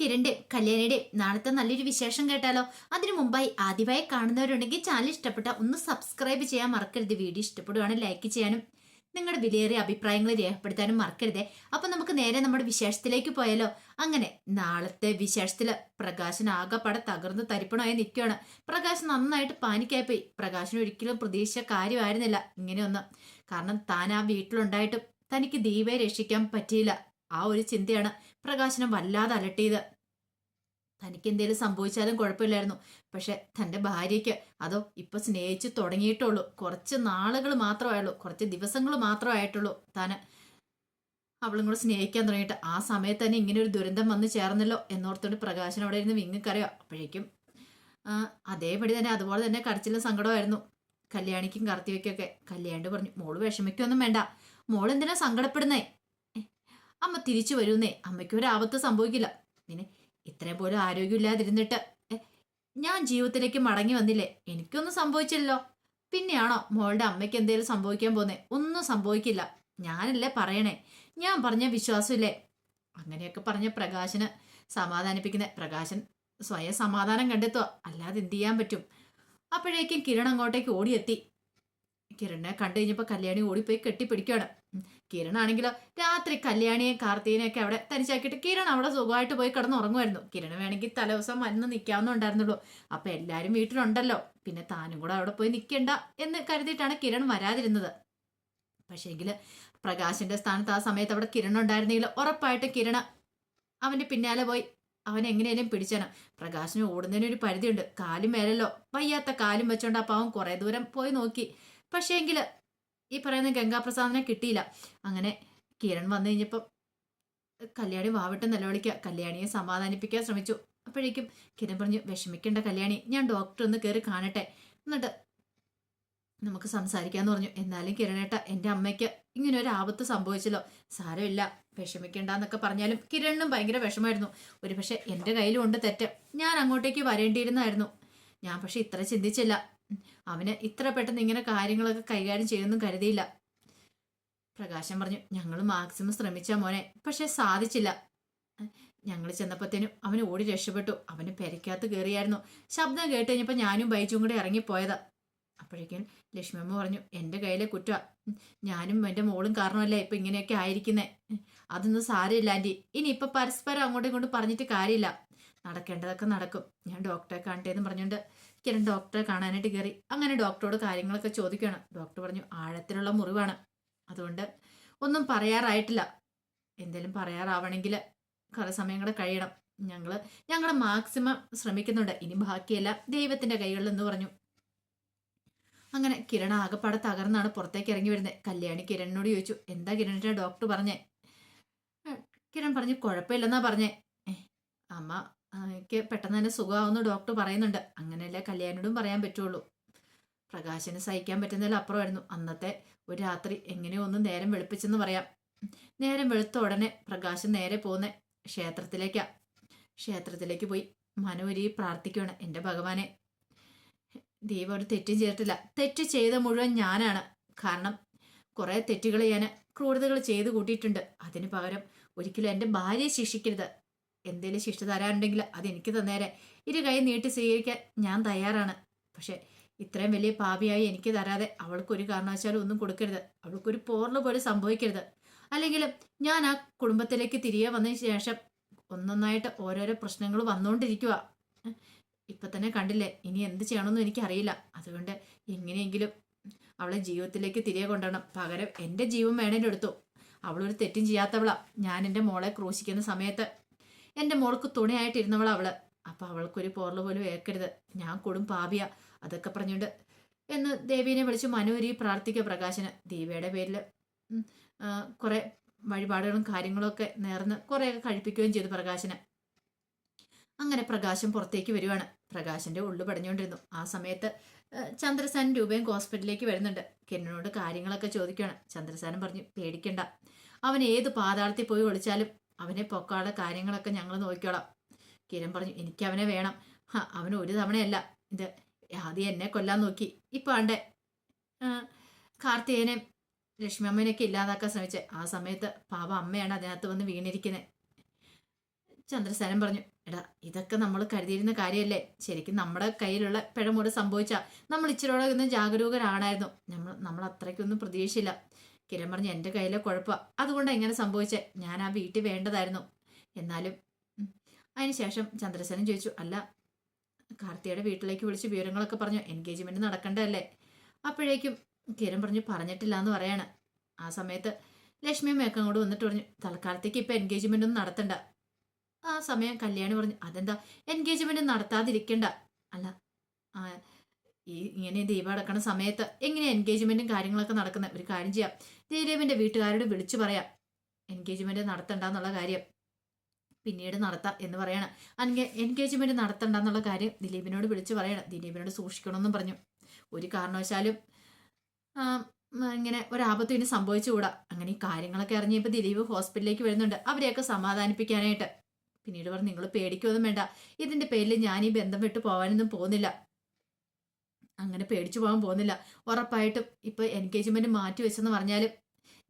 കിരണിന്റെ കല്യാണിയുടെ നാളത്തെ നല്ലൊരു വിശേഷം കേട്ടാലോ? അതിനു മുമ്പായി ആദ്യമായി കാണുന്നവരുണ്ടെങ്കിൽ ചാനൽ ഇഷ്ടപ്പെട്ട ഒന്ന് സബ്സ്ക്രൈബ് ചെയ്യാൻ മറക്കരുത്. വീഡിയോ ഇഷ്ടപ്പെടുവാണെങ്കിൽ ലൈക്ക് ചെയ്യാനും നിങ്ങളുടെ വിലയേറിയ അഭിപ്രായങ്ങൾ രേഖപ്പെടുത്താനും മറക്കരുത്. അപ്പൊ നമുക്ക് നേരെ നമ്മുടെ വിശേഷത്തിലേക്ക് പോയാലോ? അങ്ങനെ നാളത്തെ വിശേഷത്തിൽ പ്രകാശൻ ആകെപ്പാടെ തകർന്ന് തരിപ്പണമായി നിൽക്കുകയാണ്. പ്രകാശൻ നന്നായിട്ട് പാനിക്കായി പോയി പ്രകാശന് ഒരിക്കലും പ്രതീക്ഷിച്ച കാര്യമായിരുന്നില്ല ഇങ്ങനെയൊന്നും. കാരണം താൻ ആ വീട്ടിലുണ്ടായിട്ടും തനിക്ക് ദീപയെ രക്ഷിക്കാൻ പറ്റിയില്ല. ആ ഒരു ചിന്തയാണ് പ്രകാശനം വല്ലാതെ അലട്ടിയത്. തനിക്ക് എന്തേലും സംഭവിച്ചാലും കുഴപ്പമില്ലായിരുന്നു. പക്ഷെ തന്റെ ഭാര്യയ്ക്ക് അതോ ഇപ്പൊ സ്നേഹിച്ചു തുടങ്ങിയിട്ടുള്ളൂ. കുറച്ച് നാളുകൾ മാത്രമായുള്ളൂ. കുറച്ച് ദിവസങ്ങൾ മാത്രമായിട്ടുള്ളൂ താന് അവളും കൂടെ സ്നേഹിക്കാൻ തുടങ്ങിയിട്ട്. ആ സമയത്ത് തന്നെ ഇങ്ങനെ ഒരു ദുരന്തം വന്ന് ചേർന്നല്ലോ എന്നോർത്തോണ്ട് പ്രകാശൻ അവിടെ ഇരുന്ന് വിങ്ങിക്കറിയോ അപ്പോഴേക്കും അതേപടി തന്നെ അതുപോലെ തന്നെ കരച്ചിലും സങ്കടമായിരുന്നു കല്യാണിക്കും കാർത്തികയ്ക്കൊക്കെ കല്യാണ്ട് പറഞ്ഞു മോൾ വിഷമിക്കൊന്നും വേണ്ട. മോൾ എന്തിനാ സങ്കടപ്പെടുന്നേ? അമ്മ തിരിച്ചു വരുന്നേ. അമ്മയ്ക്ക് ഒരു ആപത്ത് സംഭവിക്കില്ല. പിന്നെ ഇത്രയും പോലും ആരോഗ്യമില്ലാതിരുന്നിട്ട്. ഞാൻ ജീവിതത്തിലേക്ക് മടങ്ങി വന്നില്ലേ? എനിക്കൊന്നും സംഭവിച്ചില്ലല്ലോ. പിന്നെയാണോ മോളുടെ അമ്മയ്ക്ക് എന്തെങ്കിലും സംഭവിക്കാൻ പോന്നേ? ഒന്നും സംഭവിക്കില്ല. ഞാനല്ലേ പറയണേ? ഞാൻ പറഞ്ഞ വിശ്വാസമില്ലേ? അങ്ങനെയൊക്കെ പറഞ്ഞ പ്രകാശന് സമാധാനിപ്പിക്കുന്ന പ്രകാശൻ സ്വയം സമാധാനം കണ്ടെത്തുക. അല്ലാതെ എന്ത് ചെയ്യാൻ പറ്റും? അപ്പോഴേക്കും കിരൺ അങ്ങോട്ടേക്ക് ഓടിയെത്തി. കിരണിനെ കണ്ടു കഴിഞ്ഞപ്പോൾ കല്യാണി ഓടിപ്പോയി കെട്ടിപ്പിടിക്കുകയാണ്. കിരണാണെങ്കിലോ രാത്രി കല്യാണിയെ കാർത്തികനെയൊക്കെ അവിടെ തനിച്ചാക്കിയിട്ട് കിരൺ അവിടെ സുഖമായിട്ട് പോയി കിടന്ന് ഉറങ്ങുമായിരുന്നു കിരൺ വേണമെങ്കിൽ തലേദിവസം വന്ന് നിൽക്കാവുന്നുണ്ടായിരുന്നുള്ളൂ അപ്പൊ എല്ലാരും വീട്ടിലുണ്ടല്ലോ. പിന്നെ താനും കൂടെ അവിടെ പോയി നിൽക്കണ്ട എന്ന് കരുതിയിട്ടാണ് കിരൺ വരാതിരുന്നത്. പക്ഷേങ്കിൽ പ്രകാശിന്റെ സ്ഥാനത്ത് ആ സമയത്ത് അവിടെ കിരൺ ഉണ്ടായിരുന്നെങ്കിൽ ഉറപ്പായിട്ട് കിരൺ അവന്റെ പിന്നാലെ പോയി. അവൻ എങ്ങനെയാലും പിടിച്ചണം പ്രകാശിന് ഓടുന്നതിന് ഒരു പരിധിയുണ്ട്. കാലും മേലല്ലോ. വയ്യാത്ത കാലും വെച്ചോണ്ട് അപ്പൊ അവൻ കുറെ ദൂരം പോയി നോക്കി. പക്ഷേങ്കിൽ ഈ പറയുന്ന ഗംഗാപ്രസാദിനെ കിട്ടിയില്ല. അങ്ങനെ കിരൺ വന്നു കഴിഞ്ഞപ്പം കല്യാണി വാവിട്ട് നിലവിളിക്കുക കല്യാണിയെ സമാധാനിപ്പിക്കാൻ ശ്രമിച്ചു. അപ്പോഴേക്കും കിരൺ പറഞ്ഞു വിഷമിക്കേണ്ട കല്യാണി ഞാൻ ഡോക്ടർ ഒന്ന് കയറി കാണട്ടെ. എന്നിട്ട് നമുക്ക് സംസാരിക്കാന്ന് പറഞ്ഞു. എന്നാലും കിരണേട്ട എന്റെ അമ്മയ്ക്ക് ഇങ്ങനെ ഒരു ആപത്ത് സംഭവിച്ചല്ലോ. സാരമില്ല വിഷമിക്കണ്ടെന്നൊക്കെ പറഞ്ഞാലും കിരണിനും ഭയങ്കര വിഷമായിരുന്നു ഒരു പക്ഷേ എന്റെ കയ്യിലും ഉണ്ട് തെറ്റ്. ഞാൻ അങ്ങോട്ടേക്ക് വരേണ്ടിയിരുന്നായിരുന്നു. ഞാൻ പക്ഷെ ഇത്ര ചിന്തിച്ചില്ല. അവന് ഇത്ര പെട്ടെന്ന് ഇങ്ങനെ കാര്യങ്ങളൊക്കെ കൈകാര്യം ചെയ്യുമെന്നും കരുതിയില്ല. പ്രകാശം പറഞ്ഞു ഞങ്ങൾ മാക്സിമം ശ്രമിച്ച മോനെ പക്ഷെ സാധിച്ചില്ല. ഞങ്ങൾ ചെന്നപ്പോഴത്തേനും അവൻ ഓടി രക്ഷപ്പെട്ടു. അവന് പെരയ്ക്കകത്ത് കയറിയായിരുന്നു ശബ്ദം കേട്ട് കഴിഞ്ഞപ്പോൾ ഞാനും ബൈജും കൂടെ ഇറങ്ങിപ്പോയതാ. അപ്പോഴേക്കും ലക്ഷ്മിയമ്മ പറഞ്ഞു എന്റെ കയ്യിലെ കുറ്റ ഞാനും എന്റെ മോളും കാരണമല്ലേ ഇപ്പം ഇങ്ങനെയൊക്കെ ആയിരിക്കുന്നേ? അതൊന്നും സാരമില്ല ആന്റി ഇനി ഇപ്പം പരസ്പരം അങ്ങോട്ടും ഇങ്ങോട്ടും പറഞ്ഞിട്ട് കാര്യമില്ല. നടക്കേണ്ടതൊക്കെ നടക്കും. ഞാൻ ഡോക്ടറെ കാണട്ടെ എന്ന് പറഞ്ഞുകൊണ്ട് കിരൺ ഡോക്ടറെ കാണാനായിട്ട് കയറി അങ്ങനെ ഡോക്ടറോട് കാര്യങ്ങളൊക്കെ ചോദിക്കുകയാണ് ഡോക്ടർ പറഞ്ഞു ആഴത്തിലുള്ള മുറിവാണ്. അതുകൊണ്ട് ഒന്നും പറയാറായിട്ടില്ല. എന്തേലും പറയാറാവണമെങ്കിൽ കുറേ സമയം കൂടെ കഴിയണം. ഞങ്ങൾ ഞങ്ങൾ മാക്സിമം ശ്രമിക്കുന്നുണ്ട്. ഇനി ബാക്കിയെല്ലാം ദൈവത്തിന്റെ കൈകളിൽ എന്ന് പറഞ്ഞു. അങ്ങനെ കിരൺ ആകെപ്പാടെ തകർന്നാണ് പുറത്തേക്ക് ഇറങ്ങി വരുന്നത് കല്യാണി കിരണിനോട് ചോദിച്ചു എന്താ കിരണിന്റെ ഡോക്ടർ പറഞ്ഞേ? കിരൺ പറഞ്ഞു കുഴപ്പമില്ലെന്നാ പറഞ്ഞേ. അമ്മ എനിക്ക് പെട്ടെന്ന് തന്നെ സുഖമാവുന്ന ഡോക്ടർ പറയുന്നുണ്ട്. അങ്ങനെയല്ലേ കല്യാണിനോടും പറയാൻ പറ്റുള്ളൂ. പ്രകാശന് സഹിക്കാൻ പറ്റുന്നതിൽ അപ്പുറമായിരുന്നു. അന്നത്തെ ഒരു രാത്രി എങ്ങനെയോ ഒന്ന് നേരം വെളുപ്പിച്ചെന്ന് പറയാം. നേരം വെളുത്ത ഉടനെ പ്രകാശൻ നേരെ പോകുന്ന ക്ഷേത്രത്തിലേക്കാ. ക്ഷേത്രത്തിലേക്ക് പോയി. മനോരി പ്രാർത്ഥിക്കുകയാണ് എന്റെ ഭഗവാനെ ദൈവം ഒരു തെറ്റും ചെയ്തിട്ടില്ല. തെറ്റ് ചെയ്ത മുഴുവൻ ഞാനാണ്. കാരണം കുറേ തെറ്റുകൾ ഞാൻ ക്രൂരതകൾ ചെയ്തു കൂട്ടിയിട്ടുണ്ട്. അതിന് പകരം ഒരിക്കലും എന്റെ ഭാര്യയെ ശിക്ഷിക്കരുത്. എന്തേലും ശിക്ഷ തരാനുണ്ടെങ്കിൽ അത് എനിക്ക് തന്നേരെ. ഇരു കൈ നീട്ടി സ്വീകരിക്കാൻ ഞാൻ തയ്യാറാണ്. പക്ഷെ ഇത്രയും വലിയ പാപിയായി എനിക്ക് തരാതെ അവൾക്കൊരു കാരണവശാലും ഒന്നും കൊടുക്കരുത്. അവൾക്കൊരു പോർണ പോലും സംഭവിക്കരുത്. അല്ലെങ്കിൽ ഞാൻ ആ കുടുംബത്തിലേക്ക് തിരികെ വന്നതിന് ശേഷം ഒന്നൊന്നായിട്ട് ഓരോരോ പ്രശ്നങ്ങൾ വന്നുകൊണ്ടിരിക്കുക ഇപ്പൊ തന്നെ കണ്ടില്ലേ ഇനി എന്ത് ചെയ്യണമെന്നും എനിക്കറിയില്ല. അതുകൊണ്ട് എങ്ങനെയെങ്കിലും അവളെ ജീവിതത്തിലേക്ക് തിരികെ കൊണ്ടുവരണം. പകരം എന്റെ ജീവൻ വേണേന്റെ എടുത്തു അവളൊരു തെറ്റും ചെയ്യാത്തവളാ. ഞാൻ എന്റെ മോളെ ക്രൂശിക്കുന്ന സമയത്ത് എന്റെ മോൾക്ക് തുണയായിട്ടിരുന്നവളാ അവൾ. അപ്പൊ അവൾക്കൊരു പോർല പോലും ഏക്കരുത് ഞാൻ കൊടും പാപിയ. അതൊക്കെ പറഞ്ഞുണ്ട്. എന്ന് ദേവീനെ വിളിച്ച് മനോരി പ്രാർത്ഥിക്കുക പ്രകാശന്. ദേവിയുടെ പേരിൽ കുറെ വഴിപാടുകളും കാര്യങ്ങളൊക്കെ നേർന്ന് കുറേയൊക്കെ കഴിപ്പിക്കുകയും ചെയ്തു പ്രകാശന്. അങ്ങനെ പ്രകാശം പുറത്തേക്ക് വരുവാണ്. പ്രകാശന്റെ ഉള്ളു പടഞ്ഞുകൊണ്ടിരുന്നു ആ സമയത്ത് ചന്ദ്രസാൻ രൂപയും ഹോസ്പിറ്റലിലേക്ക് വരുന്നുണ്ട്. കിരണിനോട് കാര്യങ്ങളൊക്കെ ചോദിക്കുകയാണ് ചന്ദ്രസാനം പറഞ്ഞു പേടിക്കണ്ട. അവൻ ഏത് പാതാളത്തിൽ പോയി ഒളിച്ചാലും അവനെ പൊക്കാനുള്ള കാര്യങ്ങളൊക്കെ ഞങ്ങൾ നോക്കിക്കോളാം. കിരൺ പറഞ്ഞു എനിക്ക് അവനെ വേണം അവന് ഒരു തവണയല്ല. ഇത് ആദ്യം എന്നെ കൊല്ലാൻ നോക്കി. ഇപ്പൊ ആണ്ടെ? കാർത്തികേനെ ലക്ഷ്മി അമ്മേനെയൊക്കെ ഇല്ലാതാക്കാൻ ശ്രമിച്ചത് ആ സമയത്ത് പാവ അമ്മയാണ് അതിനകത്ത് വന്ന് വീണിരിക്കുന്നത് ചന്ദ്രസേനൻ പറഞ്ഞു എടാ ഇതൊക്കെ നമ്മൾ കരുതിയിരുന്ന കാര്യമല്ലേ ശരിക്കും നമ്മുടെ കയ്യിലുള്ള പിഴമൂട് സംഭവിച്ചാൽ നമ്മൾ ഇച്ചിരിയോടെ ഒന്ന് ജാഗരൂകരാണായിരുന്നു. നമ്മൾ നമ്മൾ അത്രയ്ക്കൊന്നും പ്രതീക്ഷയില്ല കിരൺ പറഞ്ഞു എന്റെ കയ്യിലെ കുഴപ്പമാണ് അതുകൊണ്ട് എങ്ങനെ സംഭവിച്ചേ. ഞാൻ ആ വീട്ടിൽ വേണ്ടതായിരുന്നു. എന്നാലും. അതിനുശേഷം ചന്ദ്രസേനൻ ചോദിച്ചു അല്ല കാർത്തിയുടെ വീട്ടിലേക്ക് വിളിച്ച് വിവരങ്ങളൊക്കെ പറഞ്ഞു. എൻഗേജ്മെന്റ് നടക്കണ്ടല്ലേ അപ്പോഴേക്കും കിരൺ പറഞ്ഞു പറഞ്ഞിട്ടില്ല എന്ന് പറയാണ്. ആ സമയത്ത് ലക്ഷ്മി മേക്കം അങ്ങോട്ട് വന്നിട്ട് പറഞ്ഞു തൽക്കാലത്തേക്ക് ഇപ്പൊ എൻഗേജ്മെന്റ് ഒന്നും നടത്തണ്ട. ആ സമയം കല്യാണി പറഞ്ഞു അതെന്താ? എൻഗേജ്മെന്റ് നടത്താതിരിക്കണ്ട. അല്ല ഈ ഇങ്ങനെ ദീപം അടക്കണ സമയത്ത് എങ്ങനെ എൻഗേജ്മെന്റും കാര്യങ്ങളൊക്കെ നടക്കുന്ന ഒരു കാര്യം ചെയ്യാം. ദിലീപിന്റെ വീട്ടുകാരോട് വിളിച്ചു പറയാം. എൻഗേജ്മെന്റ് നടത്തണ്ടെന്നുള്ള കാര്യം. പിന്നീട് നടത്താം എന്ന് പറയണം. അല്ലെങ്കിൽ എൻഗേജ്മെന്റ് നടത്തണ്ടെന്നുള്ള കാര്യം ദിലീപിനോട് വിളിച്ചു പറയണം. ദിലീപിനോട് സൂക്ഷിക്കണമെന്നും പറഞ്ഞു. ഒരു കാരണവശാലും ഇങ്ങനെ ഒരാപത്ത് ഇനി സംഭവിച്ചുകൂടാ. അങ്ങനെ ഈ കാര്യങ്ങളൊക്കെ അറിഞ്ഞപ്പോൾ ദിലീപ് ഹോസ്പിറ്റലിലേക്ക് വരുന്നുണ്ട്. അവരെയൊക്കെ സമാധാനിപ്പിക്കാനായിട്ട്. പിന്നീട് പറഞ്ഞു നിങ്ങൾ പേടിക്കൊന്നും വേണ്ട. ഇതിന്റെ പേരിൽ ഞാൻ ഈ ബന്ധം വിട്ട് പോകാനൊന്നും പോകുന്നില്ല. അങ്ങനെ പേടിച്ചു പോകാൻ പോകുന്നില്ല. ഉറപ്പായിട്ടും ഇപ്പൊ എൻഗേജ്മെന്റ് മാറ്റി വെച്ചെന്ന് പറഞ്ഞാലും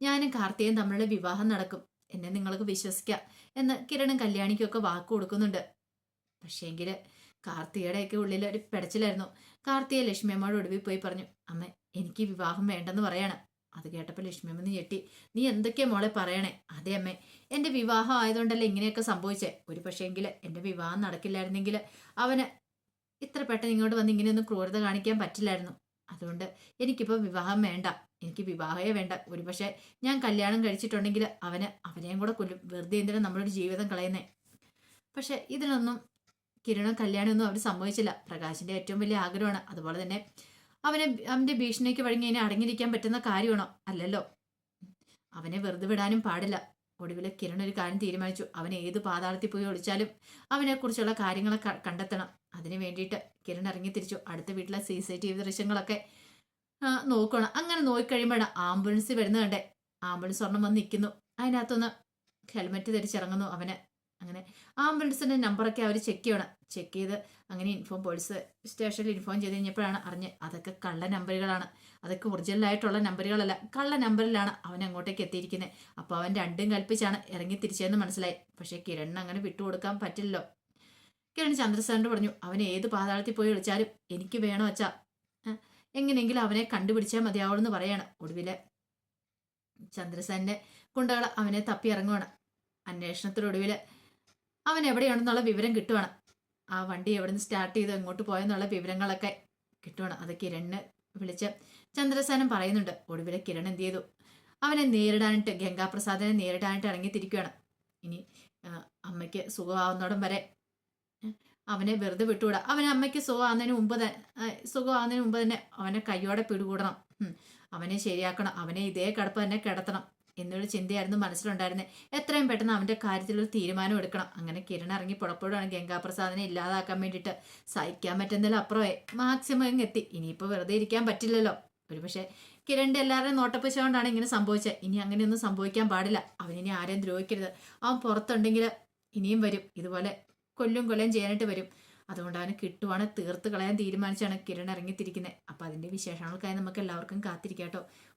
ഞാനും കാർത്തികയും തമ്മിലുള്ള വിവാഹം നടക്കും. എന്നെ നിങ്ങൾക്ക് വിശ്വസിക്കാം എന്ന് കിരണും കല്യാണിക്കൊക്കെ വാക്ക് കൊടുക്കുന്നുണ്ട്. പക്ഷേങ്കിൽ കാർത്തികയുടെയൊക്കെ ഉള്ളിൽ ഒരു പിടച്ചിലായിരുന്നു. കാർത്തിക ലക്ഷ്മിയമ്മയുടെ ഒടുവിൽ പോയി പറഞ്ഞു അമ്മ എനിക്ക് വിവാഹം വേണ്ടെന്ന് പറയണം. അത് കേട്ടപ്പോൾ ലക്ഷ്മിയമ്മ നീ ഞെട്ടി. നീ എന്തൊക്കെയാ മോളെ പറയണേ? അതെ അമ്മ എന്റെ വിവാഹം ആയതുകൊണ്ടല്ലേ ഇങ്ങനെയൊക്കെ സംഭവിച്ചേ? ഒരു പക്ഷേങ്കിൽ എന്റെ വിവാഹം നടക്കില്ലായിരുന്നെങ്കിൽ അവന് ഇത്ര പെട്ടെന്ന് ഇങ്ങോട്ട് വന്ന് ഇങ്ങനെയൊന്നും ക്രൂരത കാണിക്കാൻ പറ്റില്ലായിരുന്നു. അതുകൊണ്ട് എനിക്കിപ്പോൾ വിവാഹം വേണ്ട. എനിക്ക് വിവാഹമേ വേണ്ട. ഒരു പക്ഷേ ഞാൻ കല്യാണം കഴിച്ചിട്ടുണ്ടെങ്കിൽ അവന് അവനെയും കൂടെ കൊല്ലും. വെറുതെ എന്തിനാ നമ്മളൊരു ജീവിതം കളയുന്നേ? പക്ഷെ ഇതിനൊന്നും കിരണോ കല്യാണമൊന്നും അവർ സംഭവിച്ചില്ല പ്രകാശിന്റെ ഏറ്റവും വലിയ ആഗ്രഹമാണ് അതുപോലെ തന്നെ അവനെ അവന്റെ ഭീഷണിക്ക് വഴങ്ങി ഇനി അടങ്ങിയിരിക്കാൻ പറ്റുന്ന കാര്യമാണോ? അല്ലല്ലോ. അവനെ വെറുതെ വിടാനും പാടില്ല. ഒടുവിൽ കിരൺ ഒരു കാര്യം തീരുമാനിച്ചു. അവൻ ഏത് പാതാളത്തിൽ പോയി ഒളിച്ചാലും അവനെക്കുറിച്ചുള്ള കാര്യങ്ങളെ ക- കണ്ടെത്തണം. അതിന് വേണ്ടിയിട്ട് കിരൺ ഇറങ്ങി തിരിച്ചു. അടുത്ത വീട്ടിലെ സി സി ടി വി ദൃശ്യങ്ങളൊക്കെ നോക്കണം. അങ്ങനെ നോക്കിക്കഴിയുമ്പോഴാണ് ആംബുലൻസ് വരുന്നത് കണ്ടേ. ആംബുലൻസ് ഒരെണ്ണം വന്ന് നിൽക്കുന്നു. അതിനകത്തുനിന്ന് ഹെൽമെറ്റ് ധരിച്ചിറങ്ങുന്നു. അവന് അങ്ങനെ ആംബുലൻസിന്റെ നമ്പറൊക്കെ അവർ ചെക്ക് ചെയ്യണം. ചെക്ക് ചെയ്ത് അങ്ങനെ ഇൻഫോം പോലീസ് സ്റ്റേഷനിൽ ഇൻഫോം ചെയ്ത് കഴിഞ്ഞപ്പോഴാണ് അറിഞ്ഞ് അതൊക്കെ കള്ള നമ്പറുകളാണ്. അതൊക്കെ ഒറിജിനലായിട്ടുള്ള നമ്പറുകളല്ല കള്ള നമ്പറിലാണ് അവൻ അങ്ങോട്ടേക്ക് എത്തിയിരിക്കുന്നത് അപ്പോൾ അവൻ രണ്ടും കൽപ്പിച്ചാണ് ഇറങ്ങി തിരിച്ചതെന്ന് മനസ്സിലായി. പക്ഷേ കിരണിന് അങ്ങനെ വിട്ടുകൊടുക്കാൻ പറ്റില്ലല്ലോ. കിരൺ ചന്ദ്രസേനോട് പറഞ്ഞു അവൻ ഏത് പാതാളത്തിൽ പോയി വിളിച്ചാലും എനിക്ക് വേണോ വച്ചാ എങ്ങനെയെങ്കിലും അവനെ കണ്ടുപിടിച്ചാൽ മതിയാവുള്ളൂ പറയാണ്. ഒടുവിലെ ചന്ദ്രസാറിന്റെ ഗുണ്ടകൾ അവനെ തപ്പി ഇറങ്ങുവാണ്. അന്വേഷണത്തിനൊടുവിൽ അവൻ എവിടെയാണെന്നുള്ള വിവരം കിട്ടുവാണ്. ആ വണ്ടി എവിടുന്ന് സ്റ്റാർട്ട് ചെയ്ത് എങ്ങോട്ട് പോയെന്നുള്ള വിവരങ്ങളൊക്കെ കിട്ടുവാണ്. അത് കിരണിന് വിളിച്ച് ചന്ദ്രസേനൻ പറയുന്നുണ്ട്. ഒടുവിലെ കിരൺ എന്ത് ചെയ്തു? അവനെ നേരിടാനായിട്ട് ഗംഗാപ്രസാദിനെ നേരിടാനായിട്ട് ഇറങ്ങിത്തിരിക്കുകയാണ് ഇനി അമ്മയ്ക്ക് സുഖമാവുന്നോടം വരെ അവനെ വെറുതെ വിട്ടുകൂടാ. അവനെ അമ്മയ്ക്ക് സുഖമാകുന്നതിന് മുമ്പ് തന്നെ സുഖമാകുന്നതിന് മുമ്പ് തന്നെ അവനെ കയ്യോടെ പിടികൂടണം. അവനെ ശരിയാക്കണം. അവനെ ഇതേ കിടപ്പ് തന്നെ കിടത്തണം. എന്നൊരു ചിന്തയായിരുന്നു മനസ്സിലുണ്ടായിരുന്നത് എത്രയും പെട്ടെന്ന് അവന്റെ കാര്യത്തിൽ ഒരു തീരുമാനം എടുക്കണം. അങ്ങനെ കിരൺ ഇറങ്ങി പുറപ്പെടുകയാണ് ഗംഗാപ്രസാദിനെ ഇല്ലാതാക്കാൻ വേണ്ടിയിട്ട്. സഹിക്കാൻ പറ്റുന്നതിൽ അപ്പുറമേ മാക്സിമം അങ്ങ് എത്തി. ഇനിയിപ്പോൾ വെറുതെ ഇരിക്കാൻ പറ്റില്ലല്ലോ. ഒരുപക്ഷെ കിരണിന്റെ എല്ലാവരുടെയും നോട്ടപ്പിച്ച കൊണ്ടാണ് ഇങ്ങനെ സംഭവിച്ചത്. ഇനി അങ്ങനെയൊന്നും സംഭവിക്കാൻ പാടില്ല. അവനിനി ആരെയും ദ്രോഹിക്കരുത്. അവൻ പുറത്തുണ്ടെങ്കിൽ ഇനിയും വരും. ഇതുപോലെ കൊല്ലും കൊല്ലം ചെയ്യാനായിട്ട് വരും. അതുകൊണ്ട് അവന് കിട്ടുവാണ് തീർത്ത് കളയാൻ തീരുമാനിച്ചാണ് കിരൺ ഇറങ്ങിത്തിരിക്കുന്നത് അപ്പോൾ അതിന്റെ വിശേഷങ്ങൾക്കായി നമുക്ക് എല്ലാവർക്കും കാത്തിരിക്കാട്ടോ